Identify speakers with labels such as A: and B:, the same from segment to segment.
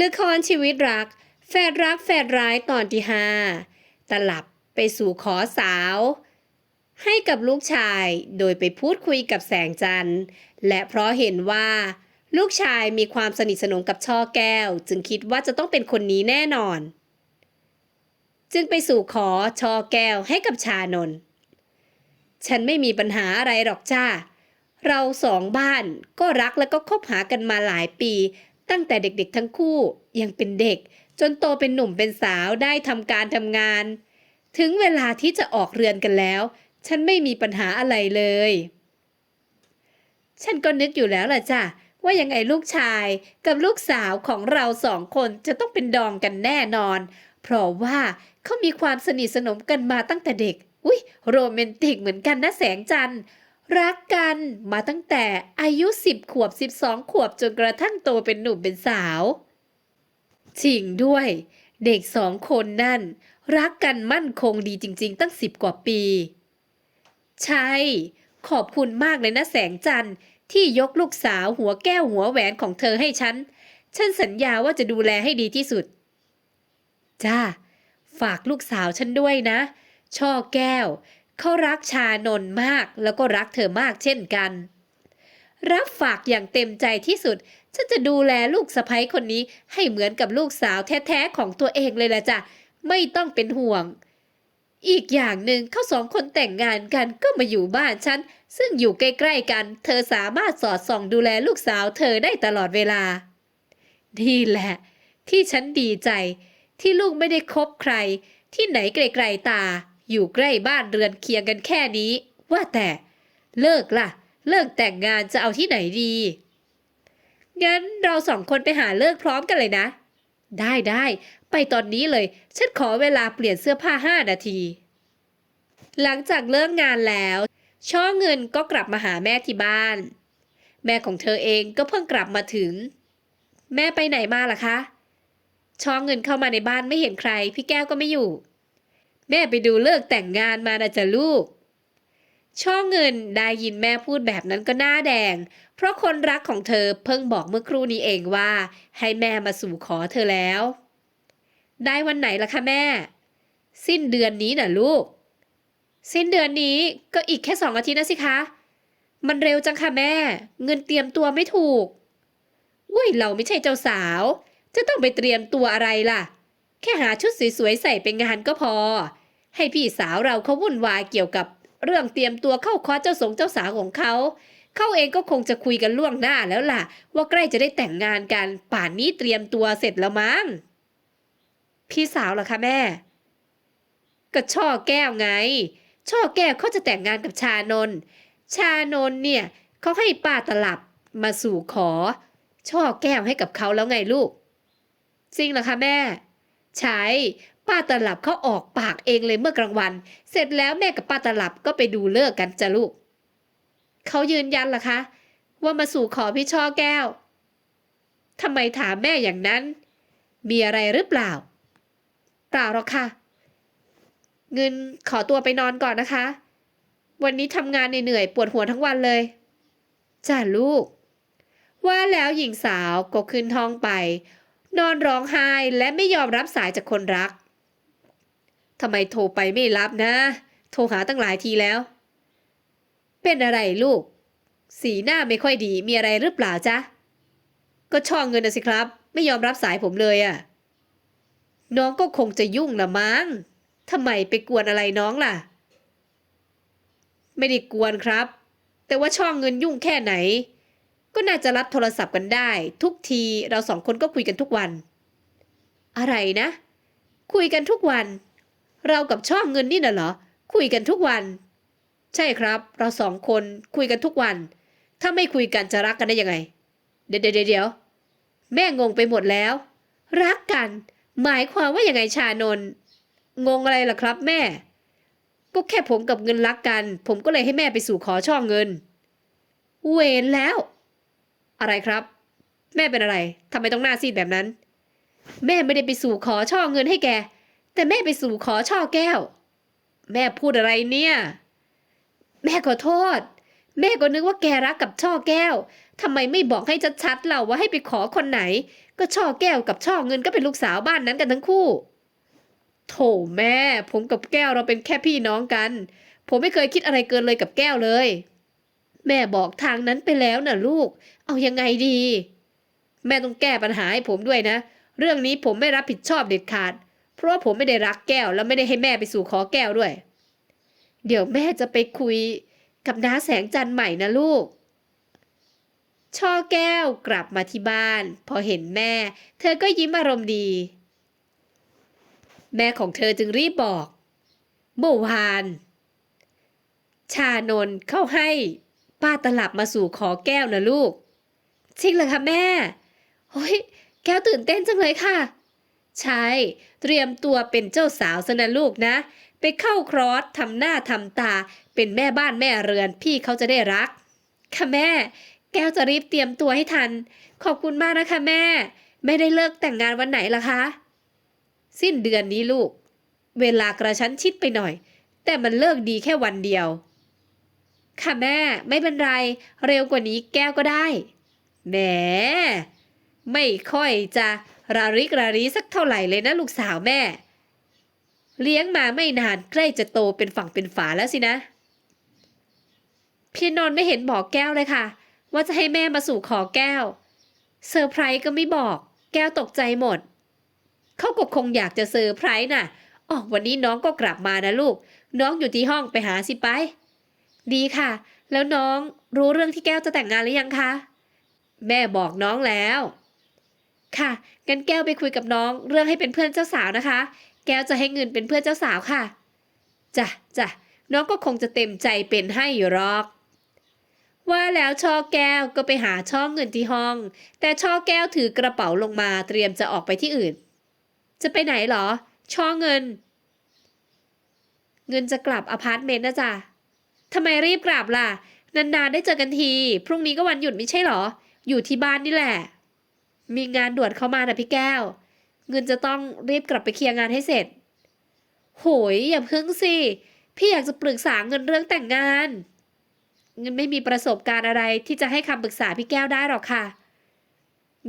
A: ละครชีวิตรัก แฟดรักแฟดร้ายตอนที่ห้าตลับไปสู่ขอสาว ให้กับลูกชายโดยไปพูดคุยกับแสงจันทร์ และเพราะเห็นว่า ลูกชายมีความสนิทสนมกับช่อแก้ว จึงคิดว่าจะต้องเป็นคนนี้แน่นอน จึงไปสู่ขอช่อแก้วให้กับชานนฉันไม่มีปัญหาอะไรหรอกจ้าเราสองบ้านก็รักแล้วก็คบหากันมาหลายปี ตั้งแต่เด็กๆทั้งคู่ยังเป็นเด็ก จนโตเป็นหนุ่มเป็นสาวได้ทำการทำงาน ถึงเวลาที่จะออกเรือนกันแล้ว ฉันไม่มีปัญหาอะไรเลย ฉันก็นึกอยู่แล้วล่ะจ้ะว่ายังไงลูกชายกับลูกสาวของเราสองคนจะต้องเป็นดองกันแน่นอน เพราะว่าเขามีความสนิทสนมกันมาตั้งแต่เด็ก อุ้ยโรแมนติกเหมือนกันนะแสงจันทร์ รักกันมาตั้งแต่อายุ 10 ขวบ 12 ขวบจนกระทั่งโตเป็นหนุ่มเป็นสาว จริงด้วย เด็กสองคนนั่น รักกันมั่นคงดีจริง ๆ ตั้งสิบกว่าปี ใช่ ขอบคุณมากเลยนะแสงจันทร์ที่ยกลูกสาวหัวแก้วหัวแหวนของเธอให้ฉัน ฉันสัญญาว่าจะดูแลให้ดีที่สุด จ้า ฝากลูกสาวฉันด้วยนะ ช่อแก้ว เขารักชานนมากแล้วก็รักเธอมากเช่นกัน รับฝากอย่างเต็มใจที่สุด ฉันจะดูแลลูกสะใภ้คนนี้ให้เหมือนกับลูกสาวแท้ๆของตัวเองเลยละจ้ะ ไม่ต้องเป็นห่วง อีกอย่างหนึ่งเขาสองคนแต่งงานกันก็มาอยู่บ้านฉัน ซึ่งอยู่ใกล้ๆกัน เธอสามารถสอดส่องดูแลลูกสาวเธอได้ตลอดเวลานี่แหละ ที่ฉันดีใจ ที่ลูกไม่ได้คบใคร ที่ไหนไกลๆตา อยู่ใกล้บ้านเรือนเคียงกันแค่นี้ ว่าแต่ เลิกล่ะ เลิกแต่งงานจะเอาที่ไหนดี งั้นเราสองคนไปหาเลิกพร้อมกันเลยนะ ได้ได้ไปตอนนี้เลย ฉันขอเวลาเปลี่ยนเสื้อผ้าห้านาที หลังจากเลิกงานแล้ว ช่อเงินก็กลับมาหาแม่ที่บ้าน แม่ของเธอเองก็เพิ่งกลับมาถึง แม่ไปไหนมาล่ะคะ ช่อเงินเข้ามาในบ้านไม่เห็นใคร พี่แก้วก็ไม่อยู่ แม่ไปดูเลิกแต่งงานมานะจ๊ะลูก ช่อเงินได้ยินแม่พูดแบบนั้นก็หน้าแดง เพราะคนรักของเธอเพิ่งบอกเมื่อครู่นี้เองว่า ให้แม่มาสู่ขอเธอแล้ว ได้วันไหนล่ะคะแม่ สิ้นเดือนนี้น่ะลูก สิ้นเดือนนี้ก็อีกแค่สองอาทิตย์นะสิคะ มันเร็วจังค่ะแม่ เงินเตรียมตัวไม่ถูกอุ้ยเราไม่ใช่เจ้าสาว จะต้องไปเตรียมตัวอะไรล่ะ แค่หาชุดสวยๆใส่ไปงานก็พอ ให้พี่สาวเราเขาวุ่นวายเกี่ยวกับเรื่องเตรียมตัวเข้าคอเจ้าสงเจ้าสาวของเขาเขาเองก็คงจะคุยกันล่วงหน้าแล้วล่ะ ว่าใกล้จะได้แต่งงานกัน ป่านนี้เตรียมตัวเสร็จแล้วมั้งพี่สาวเหรอคะแม่ ก็ช่อแก้วไง ช่อแก้วเขาจะแต่งงานกับชานน ชานนเนี่ยเขาให้ป้าตลับมาสู่ขอ ช่อแก้วให้กับเขาแล้วไงลูกจริงเหรอคะแม่ ใช่ ป้าตลับเขาออกปากเองเลยเมื่อกลางวัน เสร็จแล้วแม่กับป้าตลับก็ไปดูเลิกกันจ้ะลูกเขายืนยันล่ะคะ ว่ามาสู่ขอพี่ช่อแก้วทำไมถามแม่อย่างนั้น มีอะไรหรือเปล่า เปล่าหรอกค่ะ เงินขอตัวไปนอนก่อนนะคะ วันนี้ทำงานเหนื่อยปวดหัวทั้งวันเลยจ้าลูก ว่าแล้วหญิงสาวก็ขึ้นห้องไป นอนร้องไห้และไม่ยอมรับสายจากคนรัก ทำไมโทรไปไม่รับนะ โทรหาตั้งหลายทีแล้ว เป็นอะไรลูก สีหน้าไม่ค่อยดีมีอะไรหรือเปล่าจ๊ะ ก็ช่องเงินนะสิครับ ไม่ยอมรับสายผมเลยอะ่ะ น้องก็คงจะยุ่งละมั้งทำไมไปกวนอะไรน้องล่ะ ไม่ได้กวนครับ แต่ว่าช่องเงินยุ่งแค่ไหน ก็น่าจะรับโทรศัพท์กันได้ ทุกทีเราสองคนก็คุยกันทุกวัน อะไรนะ คุยกันทุกวัน เรากับช่องเงินนี่น่ะเหรอ คุยกันทุกวัน ใช่ครับ เราสองคนคุยกันทุกวัน ถ้าไม่คุยกันจะรักกันได้ยังไง เดี๋ยวเดี๋ยวแม่งงไปหมดแล้ว รักกัน หมายความว่ายังไงชานน งงอะไรล่ะครับ แม่ ก็แค่ผมกับเงินรักกัน ผมก็เลยให้แม่ไปสู่ขอช่องเงิน เวนแล้ว อะไรครับ แม่เป็นอะไรทำไมต้องหน้าซีดแบบนั้น แม่ไม่ได้ไปสู่ขอช่อเงินให้แก แต่แม่ไปสู่ขอช่อแก้ว แม่พูดอะไรเนี่ย แม่ขอโทษ แม่ก็นึกว่าแกรักกับช่อแก้วทำไมไม่บอกให้ชัดๆเราว่าให้ไปขอคนไหน ก็ช่อแก้วกับช่อเงินก็เป็นลูกสาวบ้านนั้นกันทั้งคู่ โถแม่ ผมกับแก้วเราเป็นแค่พี่น้องกัน ผมไม่เคยคิดอะไรเกินเลยกับแก้วเลย แม่บอกทางนั้นไปแล้วน่ะลูก เอายังไงดี แม่ต้องแก้ปัญหาให้ผมด้วยนะ เรื่องนี้ผมไม่รับผิดชอบเด็ดขาด เพราะว่าผมไม่ได้รักแก้ว แล้วไม่ได้ให้แม่ไปสู่ขอแก้วด้วย เดี๋ยวแม่จะไปคุยกับน้าแสงจันทร์ใหม่นะลูก ช่อแก้วกลับมาที่บ้าน พอเห็นแม่ เธอก็ยิ้มอารมณ์ดี แม่ของเธอจึงรีบบอก เมื่อวาน ชานนเข้าให้ป้าตลับมาสู่ขอแก้วนะลูก จริงเหรอคะแม่เฮ้ยแก้วตื่นเต้นจังเลยค่ะ ใช่ เตรียมตัวเป็นเจ้าสาวซะนะลูกนะ ไปเข้าครอสทำหน้าทำตา เป็นแม่บ้านแม่เรือนพี่เขาจะได้รัก ค่ะแม่ แก้วจะรีบเตรียมตัวให้ทัน ขอบคุณมากนะคะแม่ ไม่ได้เลิกแต่งงานวันไหนล่ะคะ สิ้นเดือนนี้ลูก เวลากระชั้นชิดไปหน่อย แต่มันเลิกดีแค่วันเดียว ค่ะแม่ ไม่เป็นไร เร็วกว่านี้แก้วก็ได้แหม ไม่ค่อยจะราริกรารีสักเท่าไหร่เลยนะลูกสาวแม่ เลี้ยงมาไม่นานใกล้จะโตเป็นฝั่งเป็นฝาแล้วสินะพี่นนไม่เห็นบอกแก้วเลยค่ะ ว่าจะให้แม่มาสู่ขอแก้วเซอร์ไพรส์ก็ไม่บอกแก้วตกใจหมด เขาก็คงอยากจะเซอร์ไพรส์น่ะอ๋อวันนี้น้องก็กลับมานะลูก น้องอยู่ที่ห้องไปหาสิไป ดีค่ะ แล้วน้องรู้เรื่องที่แก้วจะแต่งงานหรือยังคะ แม่บอกน้องแล้ว ค่ะงั้นแก้วไปคุยกับน้องเรื่องให้เป็นเพื่อนเจ้าสาวนะคะ แก้วจะให้เงินเป็นเพื่อนเจ้าสาวค่ะจ้ะจ้ะน้องก็คงจะเต็มใจเป็นให้อยู่หรอก ว่าแล้วช่อแก้วก็ไปหาช่อเงินที่ห้อง แต่ช่อแก้วถือกระเป๋าลงมาเตรียมจะออกไปที่อื่น จะไปไหนเหรอ ช่อเงิน เงินจะกลับอพาร์ตเมนต์นะจ๊ะทำไมรีบกลับล่ะ นานๆได้เจอกันที พรุ่งนี้ก็วันหยุดไม่ใช่เหรอ อยู่ที่บ้านนี่แหละ มีงานด่วนเข้ามานะพี่แก้ว เงินจะต้องรีบกลับไปเคลียร์งานให้เสร็จ โหยอย่าเพิ่งสิ พี่อยากจะปรึกษาเงินเรื่องแต่งงาน เงินไม่มีประสบการณ์อะไรที่จะให้คำปรึกษาพี่แก้วได้หรอกค่ะ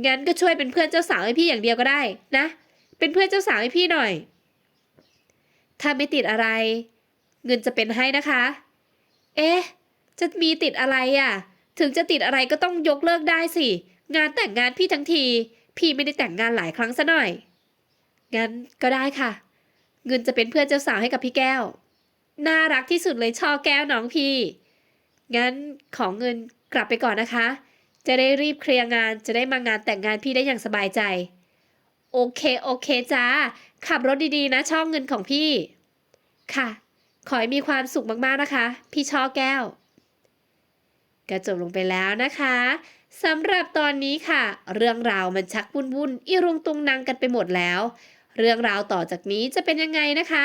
A: งั้นก็ช่วยเป็นเพื่อนเจ้าสาวให้พี่อย่างเดียวก็ได้นะ เป็นเพื่อนเจ้าสาวให้พี่หน่อย ถ้าไม่ติดอะไร เงินจะเป็นให้นะคะ เอ๊ะ จะมีติดอะไรอะ ถึงจะติดอะไรก็ต้องยกเลิกได้สิ งานแต่งงานพี่ทั้งที พี่ไม่ได้แต่งงานหลายครั้งซะหน่อย งั้นก็ได้ค่ะ เงินจะเป็นเพื่อนเจ้าสาวให้กับพี่แก้ว น่ารักที่สุดเลยช่อแก้วน้องพี่ งั้นของเงินกลับไปก่อนนะคะ จะได้รีบเคลียร์งานจะได้มางานแต่งงานพี่ได้อย่างสบายใจ โอเคโอเคจ้า ขับรถดีๆนะช่องเงินของพี่ ค่ะ ขอให้มีความสุขมากๆนะคะ พี่ช่อแก้ว ก็จบลงไปแล้วนะคะสำหรับตอนนี้ค่ะ เรื่องราวมันชักวุ่นวุ่นๆอีรุงตุงนางกันไปหมดแล้ว เรื่องราวต่อจากนี้จะเป็นยังไงนะคะ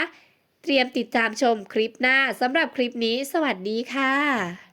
A: เตรียมติดตามชมคลิปหน้าสำหรับคลิปนี้ สวัสดีค่ะ